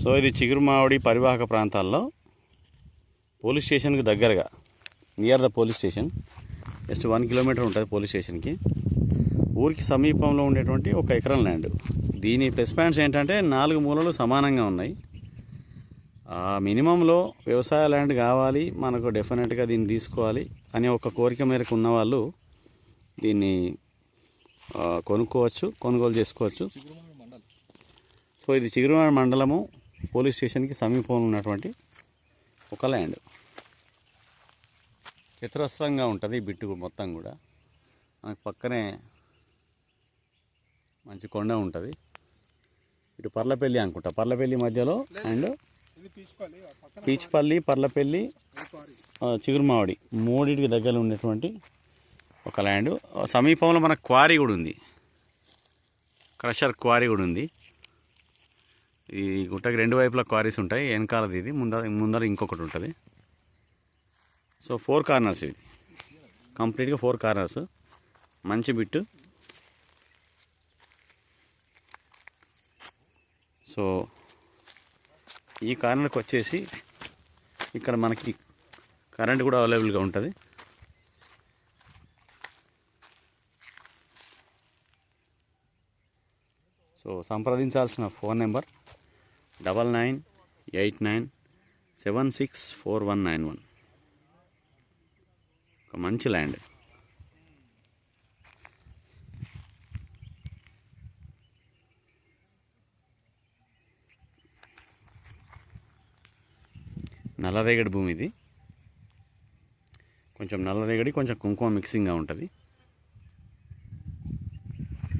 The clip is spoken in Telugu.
సో ఇది చిగురుమావడి పరివాహక ప్రాంతాల్లో పోలీస్ స్టేషన్కి దగ్గరగా near the police station just one kilometer ఉంటుంది పోలీస్ స్టేషన్కి. ఊరికి సమీపంలో ఉండేటువంటి ఒక ఎకరం ల్యాండ్ దీని ప్లస్ పాయింట్స్ ఏంటంటే నాలుగు మూలలు సమానంగా ఉన్నాయి. మినిమంలో వ్యవసాయ ల్యాండ్ కావాలి మనకు డెఫినెట్గా దీన్ని తీసుకోవాలి అనే ఒక కోరిక మేరకు ఉన్నవాళ్ళు దీన్ని కొనుక్కోవచ్చు కొనుగోలు చేసుకోవచ్చు. సో ఇది చిగురుమాడ మండలము పోలీస్ స్టేషన్కి సమీపంలో ఉన్నటువంటి ఒక ల్యాండ్. చతురస్రంగా ఉంటుంది బిట్టు మొత్తం కూడా. మనకు పక్కనే మంచి కొండ ఉంటుంది. ఇటు పర్లపల్లి అనుకుంటా. పర్లపల్లి మధ్యలో అండ్ పీచ్పల్లి పీచుపల్లి పర్లపల్లి చిగురుమావడి మూడింటికి దగ్గర ఉన్నటువంటి ఒక ల్యాండ్. సమీపంలో మనకు క్వారీ కూడా ఉంది. క్రషర్ క్వారీ కూడా ఉంది. ఈ గుట్టకి రెండు వైపులా క్వారీస్ ఉంటాయి వెనకాలది ఇది ముందర ముందర ఇంకొకటి ఉంటుంది. సో ఫోర్ కార్నర్స్ ఇది. కంప్లీట్గా ఫోర్ కార్నర్స్ మంచి బిట్టు సో ఈ కార్నర్కి వచ్చేసి ఇక్కడ మనకి కరెంట్ కూడా అవైలబుల్గా ఉంటుంది. So సంప్రదించాల్సిన phone number double nine eight nine seven six four one nine one ఒక మంచి ల్యాండ్. నల్లరేగడి భూమి ఇది. కొంచెం నల్లరేగడి కొంచెం కుంకుమ మిక్సింగ్గా ఉంటుంది.